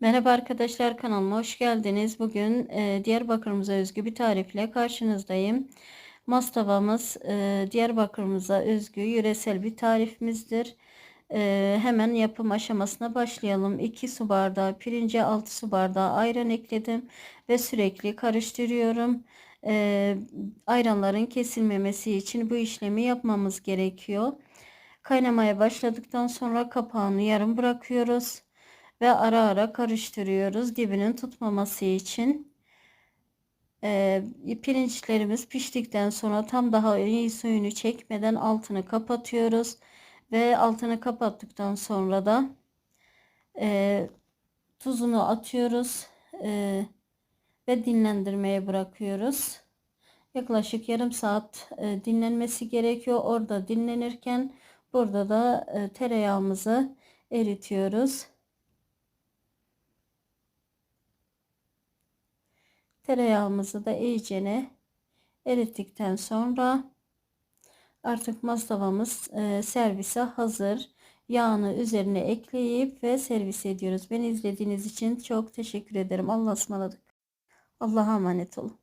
Merhaba arkadaşlar kanalıma hoş geldiniz. Bugün e, Diyarbakır'ımıza özgü bir tarifle karşınızdayım. Mastavamız e, Diyarbakır'ımıza özgü yöresel bir tarifimizdir. E, hemen yapım aşamasına başlayalım. 2 su bardağı pirince 6 su bardağı ayran ekledim ve sürekli karıştırıyorum. E, ayranların kesilmemesi için bu işlemi yapmamız gerekiyor. Kaynamaya başladıktan sonra kapağını yarım bırakıyoruz ve ara ara karıştırıyoruz dibinin tutmaması için. Ee, pirinçlerimiz piştikten sonra tam daha iyi suyunu çekmeden altını kapatıyoruz ve altını kapattıktan sonra da e, tuzunu atıyoruz e, ve dinlendirmeye bırakıyoruz. Yaklaşık yarım saat e, dinlenmesi gerekiyor. Orada dinlenirken burada da e, tereyağımızı eritiyoruz. Tereyağımızı da iyicene erittikten sonra artık maslavamız e, servise hazır. Yağını üzerine ekleyip ve servis ediyoruz. Beni izlediğiniz için çok teşekkür ederim. Allah'a ısmarladık. Allah'a emanet olun.